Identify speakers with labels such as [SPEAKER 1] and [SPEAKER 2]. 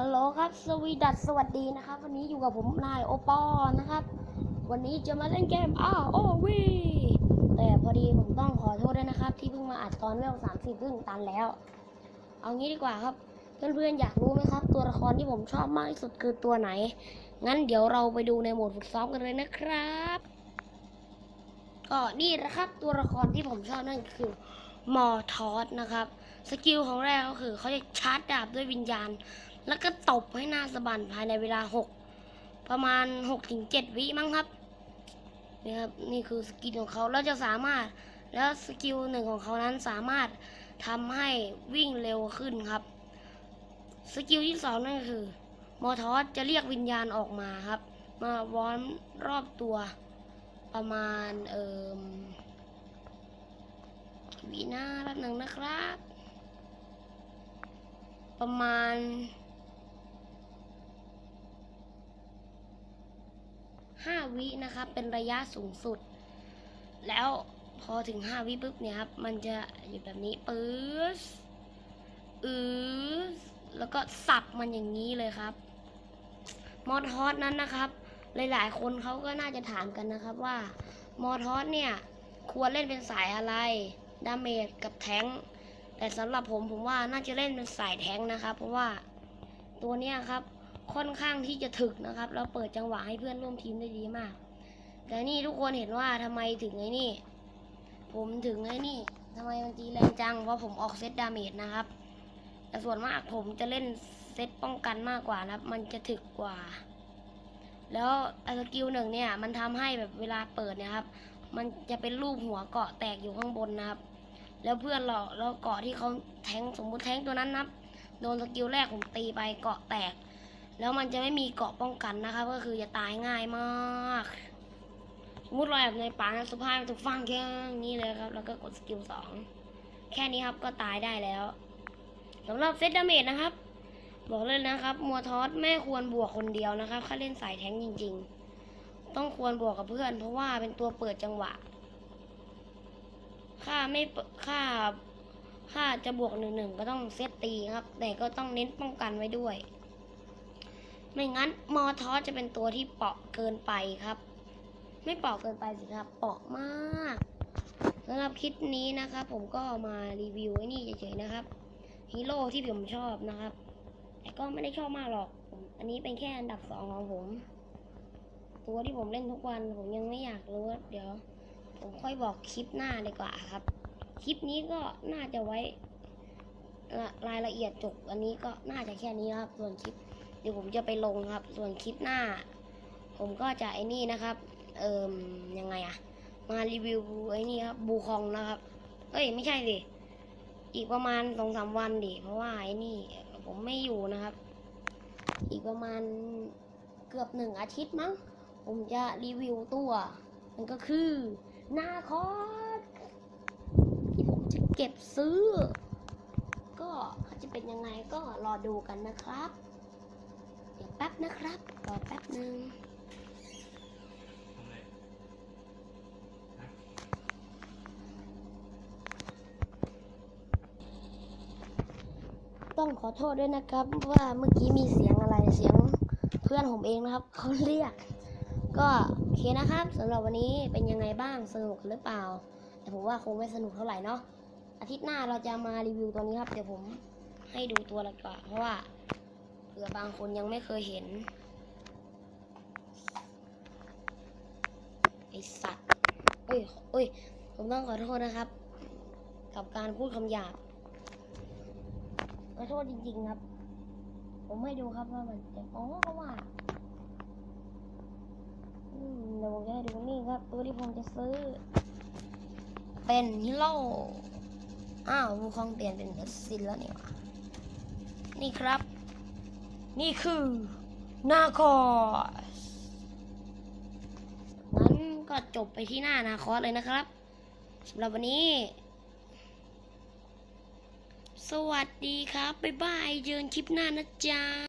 [SPEAKER 1] ฮัลโหลครับสวีดัสสวัสดีนะครับ วันนี้อยู่กับผมนายโอปอนะครับ วันนี้จะมาเล่นเกมอ้าวโอวีแต่พอดีผมต้องขอโทษด้วยนะครับ ที่เพิ่งมาอัดตอนเวลสามสิบเพิ่งตันแล้ว เอางี้ดีกว่าครับ เพื่อนๆอยากรู้ไหมครับ ตัวละครที่ผมชอบมากที่สุดคือตัวไหน งั้นเดี๋ยวเราไปดูในโหมดฝึกซ้อมกันเลยนะครับก็นี่นะครับตัวละครที่ผมชอบนั่นคือมอทอสนะครับ สกิลของแรกก็คือเขาจะชาร์จดาบด้วยวิญญาณ แล้วก็ตบให้หน้าสะบันภายในเวลา6ประมาณ6ถึง7วิมั้งครับนี่ครับนี่คือสกิลของเขาแล้วจะสามารถแล้วสกิลหนึ่งของเขานั้นสามารถทำให้วิ่งเร็วขึ้นครับ สกิลที่สองนั่นคือมอทอสจะเรียกวิญญาณออกมาครับ มาว้อนรอบตัวประมาณเอ่มวินาแป๊บหนึ่งนะครับ ประมาณ ห้าวินะครับ เป็นระยะสูงสุด แล้วพอถึงห้าวิปุ๊บเนี่ยครับ มันจะอยู่แบบนี้ปื๊ดอือแล้วก็สับมันอย่างนี้เลยครับ มอทอสนั้นนะครับ หลายๆ คนเขาก็น่าจะถามกันนะครับว่า มอทอสเนี่ย ควรเล่นเป็นสายอะไร ดาเมจกับแทงแต่สำหรับผมผมว่าน่าจะเล่นเป็นสายแทงนะครับ เพราะว่าตัวเนี้ยครับ ค่อนข้างที่จะถึกนะครับแล้วเปิดจังหวะให้เพื่อนร่วมทีมได้ดีมาก แต่นี่ทุกคนเห็นว่าทำไมถึงไอ้นี่ ผมถึงไอ้นี่ทำไมมันตีแรงจัง เพราะผมออกเซตดาเมจนะครับ แต่ส่วนมากผมจะเล่นเซตป้องกันมากกว่านะครับ มันจะถึกกว่า แล้วไอสกิลหนึ่งเนี่ย มันทำให้แบบเวลาเปิดเนี่ยครับ มันจะเป็นรูปหัวเกาะแตกอยู่ข้างบนนะครับ แล้วเพื่อนเราแล้วเกาะที่เขาแทงสมมุติแทงตัวนั้นนับ โดนสกิลแรกผมตีไปเกาะแตก แล้วมันจะไม่มีเกาะป้องกันนะครับ ก็คือจะตายง่ายมากสมมติเราแบบในป่านะสุภาพมันจะฟังแค่นี้เลยครับ แล้วก็กดสกิลสองแค่นี้ครับก็ตายได้แล้วสำหรับเซตดาเมจนะครับ บอกเลยนะครับ มัวทอสไม่ควรบวกคนเดียวนะครับถ้าเล่นสายแทงจริง ๆ ต้องควรบวกกับเพื่อน เพราะว่าเป็นตัวเปิดจังหวะค่าไม่ค่าค่าจะบวกหนึ่งหนึ่งก็ต้องเซตตีครับ แต่ก็ต้องเน้นป้องกันไว้ด้วย ไม่งั้นมอทอจะเป็นตัวที่เปราะเกินไปครับ ไม่เปราะเกินไปสิครับ เปราะมากสำหรับคลิปนี้นะครับ ผมก็มารีวิวไอ้นี่เฉยๆนะครับฮีโร่ที่ผมชอบนะครับ แต่ก็ไม่ได้ชอบมากหรอกผมอันนี้เป็นแค่อันดับสองของผม ตัวที่ผมเล่นทุกวัน ผมยังไม่อยากรู้เดี๋ยว ผมค่อยบอกคลิปหน้าดีกว่าครับ คลิปนี้ก็น่าจะไว้รายละเอียดจบอันนี้ก็น่าจะแค่นี้ครับ ส่วนคลิป เดี๋ยวผมจะไปลงครับ ส่วนคลิปหน้า ผมก็จะไอ้นี่นะครับ เอิมยังไงอะมารีวิวไอ้นี่ครับบูคองนะครับเอ้ยไม่ใช่ดิอีกประมาณสองสามวันดิเพราะว่าไอ้นี่ ผมไม่อยู่นะครับ อีกประมาณเกือบหนึ่งอาทิตย์มั้ง ผมจะรีวิวตัว มันก็คือนาคอสที่ผมจะเก็บซื้อ ก็จะเป็นยังไงก็รอดูกันนะครับ เดี๋ยวแป๊บนะครับรอแป๊บหนึ่งต้องขอโทษด้วยนะครับ ว่าเมื่อกี้มีเสียงอะไรเสียงเพื่อนผมเองนะครับเขาเรียก ก็โอเคนะครับสำหรับวันนี้เป็นยังไงบ้างสนุกหรือเปล่า แต่ผมว่าคงไม่สนุกเท่าไหร่เนาะอาทิตย์หน้าเราจะมารีวิวตัวนี้ครับ เดี๋ยวผมให้ดูตัวละก่อนเพราะว่า ผื่อบางคนยังไม่เคยเห็น ไอสัตว์เอ้ยเอ้ย ผมต้องขอโทษนะครับ กับการพูดคำหยาบ ขอโทษจริงๆครับ ผมให้ดูครับว่ามันจะอ๋อเพราะว่าเดี๋ยวผมจะให้ดูนี่ครับ ตัวที่ผมจะซื้อ เป็นฮิโร่อ้าววูคองเปลี่ยนเป็นเอสซินแล้วนี่หว่านี่ครับ นี่คือนาคอสนั้นก็จบไปที่หน้านาคอสเลยนะครับสำหรับวันนี้ สวัสดีครับ บ๊ายบายเจอกันคลิปหน้านะจ๊ะ